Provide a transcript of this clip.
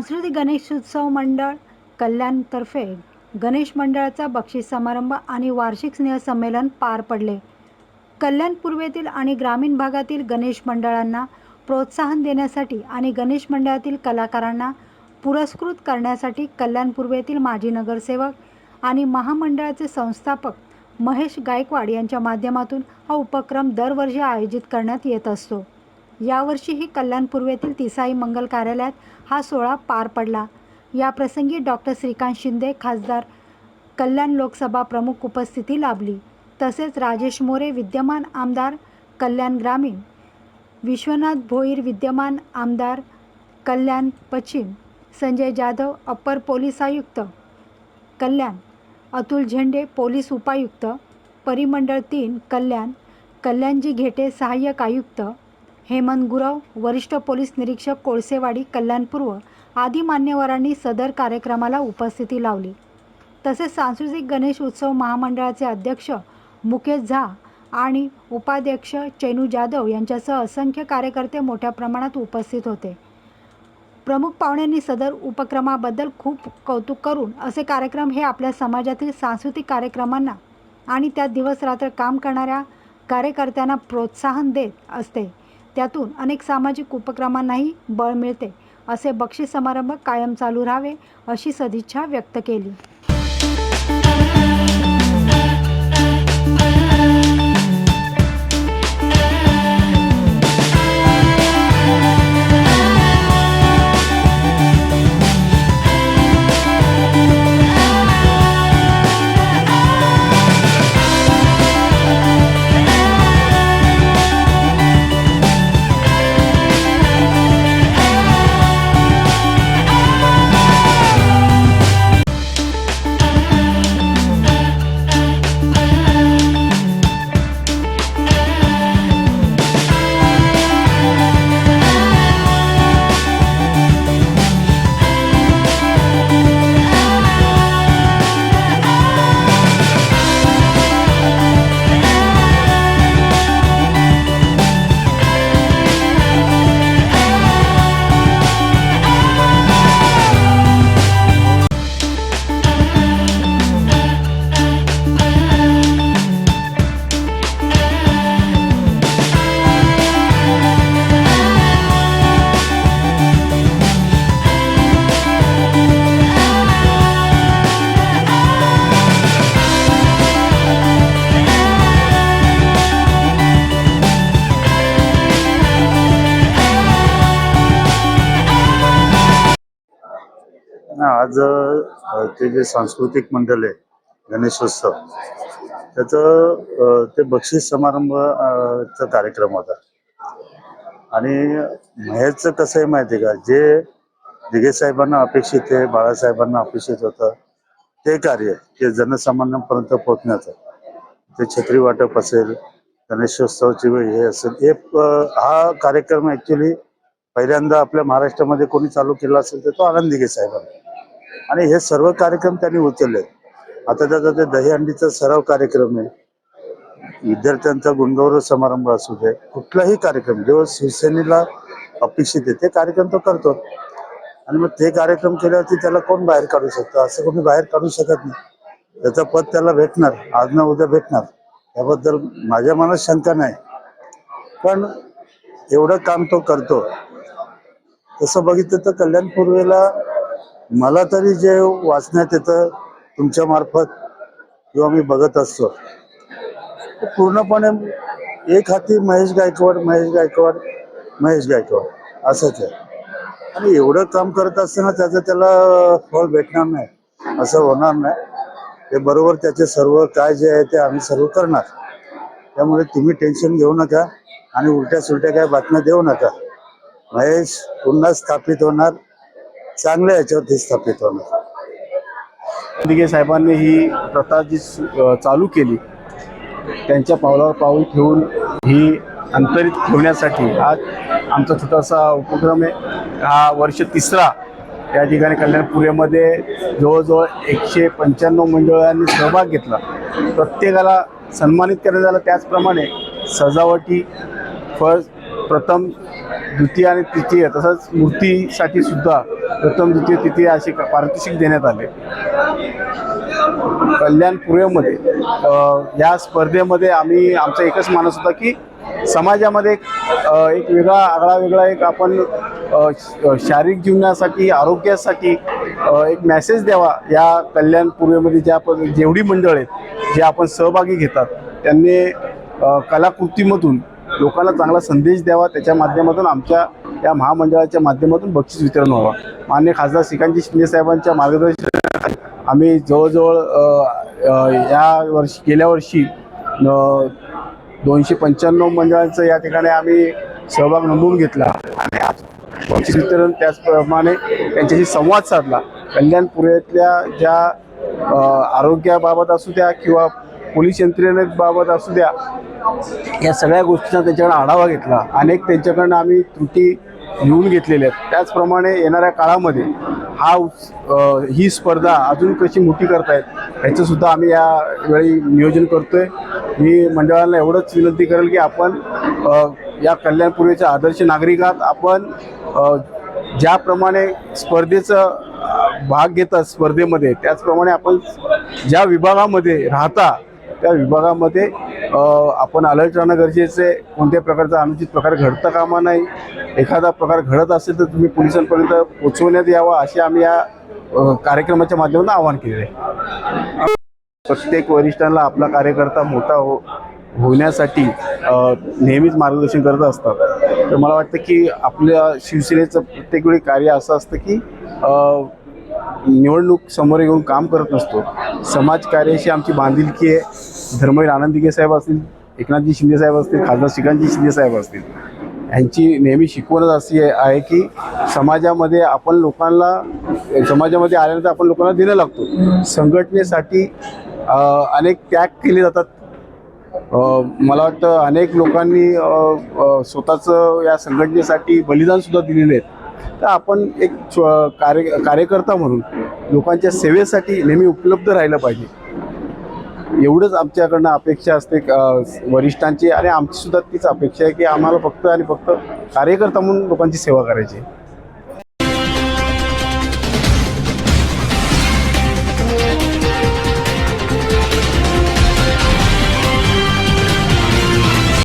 सांस्कृतिक गणेशोत्सव मंडळ कल्याणतर्फे गणेश मंडळाचा बक्षीस समारंभ आणि वार्षिक स्नेहसंमेलन पार पडले. कल्याण पूर्वेतील आणि ग्रामीण भागातील गणेश मंडळांना प्रोत्साहन देण्यासाठी आणि गणेश मंडळातील कलाकारांना पुरस्कृत करण्यासाठी कल्याण पूर्वेतील माजी नगरसेवक आणि महामंडळाचे संस्थापक महेश गायकवाड यांच्या माध्यमातून हा उपक्रम दरवर्षी आयोजित करण्यात येत असतो. यावर्षीही कल्याण पूर्वेतील तिसाई मंगल कार्यालयात हा सोहळा पार पडला. याप्रसंगी डॉक्टर श्रीकांत शिंदे खासदार कल्याण लोकसभा प्रमुख उपस्थिती लाभली. तसेच राजेश मोरे विद्यमान आमदार कल्याण ग्रामीण विश्वनाथ भोईर विद्यमान आमदार कल्याण पश्चिम संजय जाधव अप्पर पोलीस आयुक्त कल्याण अतुल झेंडे पोलीस उपायुक्त परिमंडळ तीन कल्याण कल्याणजी घेटे सहाय्यक आयुक्त हेमंत गुरव वरिष्ठ पोलीस निरीक्षक कोळसेवाडी कल्याणपूर्व आदी मान्यवरांनी सदर कार्यक्रमाला उपस्थिती लावली. तसेच सांस्कृतिक गणेश उत्सव महामंडळाचे अध्यक्ष मुकेश झा आणि उपाध्यक्ष चैनू जाधव यांच्यासह असंख्य कार्यकर्ते मोठ्या प्रमाणात उपस्थित होते. प्रमुख पाहुण्यांनी सदर उपक्रमाबद्दल खूप कौतुक करून असे कार्यक्रम हे आपल्या समाजातील सांस्कृतिक कार्यक्रमांना आणि त्यात दिवसरात्र काम करणाऱ्या कार्यकर्त्यांना प्रोत्साहन देत असते. त्यातून अनेक सामाजिक उपक्रमांनाही बळ मिळते. असे बक्षीस समारंभ कायम चालू राहावे अशी सदिच्छा व्यक्त केली. ना, आज ते जे सांस्कृतिक मंडळ आहे गणेशोत्सव त्याचं ते बक्षीस समारंभ चा कार्यक्रम होता. आणि महेशचं कसं आहे माहिती आहे का? जे दिघे साहेबांना अपेक्षित आहे बाळासाहेबांना अपेक्षित होतं ते कार्य ते जनसामान्यांपर्यंत पोहोचण्याचं ते छत्री वाटप असेल गणेशोत्सवाची वेळ हे असेल हे हा कार्यक्रम ऍक्च्युली पहिल्यांदा आपल्या महाराष्ट्रामध्ये कोणी चालू केला असेल तर तो आनंद दिघे साहेबांना. आणि हे सर्व कार्यक्रम त्यांनी उचलले आता त्याचा ते दहीहंडीचा सराव कार्यक्रम आहे. विद्यार्थ्यांचा गुणगौरव समारंभ असू दे कुठलाही कार्यक्रम जेव्हा शिवसेनेला अपेक्षित आहे ते कार्यक्रम तो करतो. आणि मग ते कार्यक्रम केल्यावरती त्याला कोण बाहेर काढू शकतं? असं कोणी बाहेर काढू शकत नाही. त्याचं पद त्याला भेटणार आज ना उद्या भेटणार. याबद्दल माझ्या मनात शंका नाही. पण एवढं काम तो करतो. तसं बघितलं तर कल्याण पूर्वेला मला तरी जे वाचण्यात येतं तुमच्या मार्फत किंवा मी बघत असतो पूर्णपणे एक हाती महेश गायकवाड महेश गायकवाड महेश गायकवाड असंच आहे. आणि एवढं काम करत असताना त्याचं त्याला फळ भेटणार नाही असं होणार नाही. ते बरोबर त्याचे सर्व काय जे आहे ते आम्ही सर्व करणार. त्यामुळे तुम्ही टेन्शन घेऊ नका आणि उलट्या सुलट्या काय बातम्या देऊ नका. महेश पुन्हा स्थापित होणार. चांगल्या याच्यावरती स्थापित होणार. दिघे साहेबांनी ही प्रथा जी सु- चालू केली त्यांच्या पावलावर पाऊल ठेवून ही अंतरित ठेवण्यासाठी आज आमचा छोटासा उपक्रम आहे. हा वर्ष तिसरा या ठिकाणी कल्याणपुऱ्यामध्ये जवळजवळ एकशे पंच्याण्णव मंडळांनी सहभाग घेतला. प्रत्येकाला सन्मानित करण्यात आलं. त्याचप्रमाणे सजावटी फळ प्रथम द्वितीय आणि तृतीय तसंच मूर्तीसाठी सुद्धा प्रथम द्वितीय तिथे असे पारितोषिक देण्यात आले. कल्याणपुरेमध्ये या स्पर्धेमध्ये आम्ही आमचा एकच मानस होता की समाजामध्ये एक एक वेगळा आगळा वेगळा एक आपण श- शारीरिक जीवनासाठी आरोग्यासाठी एक मेसेज द्यावा. या कल्याणपुरेमध्ये ज्या जेवढी मंडळ आहेत जे आपण सहभागी घेतात त्यांनी कलाकृतीमधून लोकांना चांगला संदेश द्यावा. त्याच्या माध्यमातून आमच्या या महामंडळाच्या माध्यमातून बक्षीस वितरण व्हावं. मान्य खासदार श्रीकांतजी शिंदे साहेबांच्या मार्गदर्शनाखाली आम्ही जवळजवळ या वर्षी गेल्या वर्षी दोनशे पंच्याण्णव मंडळांचं या ठिकाणी आम्ही सहभाग नोंदवून घेतला आणि आज बक्षीस वितरण त्याचप्रमाणे त्यांच्याशी संवाद साधला. कल्याणपुऱ्यातल्या ज्या आरोग्याबाबत असू द्या किंवा पोलीस यंत्रणेबाबत असू द्या या सगळ्या गोष्टींचा त्यांच्याकडे आढावा घेतला. अनेक त्यांच्याकडनं आम्ही त्रुटी लिहून घेतलेल्या आहेत. त्याचप्रमाणे येणाऱ्या काळामध्ये हा ही स्पर्धा अजून कशी मोठी करतायत ह्याचंसुद्धा आम्ही यावेळी नियोजन करतो आहे मी मंडळाला एवढंच विनंती करेल की आपण या कल्याणपूर्वीच्या आदर्श नागरिक आहात. आपण ज्याप्रमाणे स्पर्धेचं भाग घेतात स्पर्धेमध्ये त्याचप्रमाणे आपण ज्या विभागामध्ये राहता त्या विभागामध्ये आपण अलर्ट राहणं गरजेचं आहे. कोणत्या प्रकारचा अनुचित प्रकार घडता कामा नाही. एखादा प्रकार घडत असेल तर तुम्ही पोलिसांपर्यंत पोचवण्यात यावा असे आम्ही या कार्यक्रमाच्या माध्यमातून आवाहन केले आहे. प्रत्येक वरिष्ठांना आपला कार्यकर्ता मोठा हो होण्यासाठी नेहमीच मार्गदर्शन करत असतात. तर मला वाटतं की आपल्या शिवसेनेचं प्रत्येक वेळी कार्य असं असतं की निवडणूक समोर येऊन काम करत नसतो. समाजकार्याशी आमची बांधिलकी आहे. धर्मवीर आनंदिके साहेब असतील एकनाथजी शिंदे साहेब असतील खासदार श्रीकांतजी शिंदे साहेब असतील. यांची नेहमी शिकवणच अशी आहे की समाजामध्ये आपण लोकांना समाजामध्ये आल्यानंतर आपण लोकांना दिलं लागतो. संघटनेसाठी अनेक त्याग केले जातात. मला वाटतं अनेक लोकांनी स्वतःचं या संघटनेसाठी बलिदानसुद्धा दिलेले आहेत. तर आपण एक कार्य कार्यकर्ता म्हणून लोकांच्या सेवेसाठी नेहमी उपलब्ध राहिलं पाहिजे एवढंच आमच्याकडनं अपेक्षा असते वरिष्ठांची आणि आमची सुद्धा तीच अपेक्षा आहे की आम्हाला फक्त आणि फक्त कार्यकर्ता म्हणून लोकांची सेवा करायची आहे.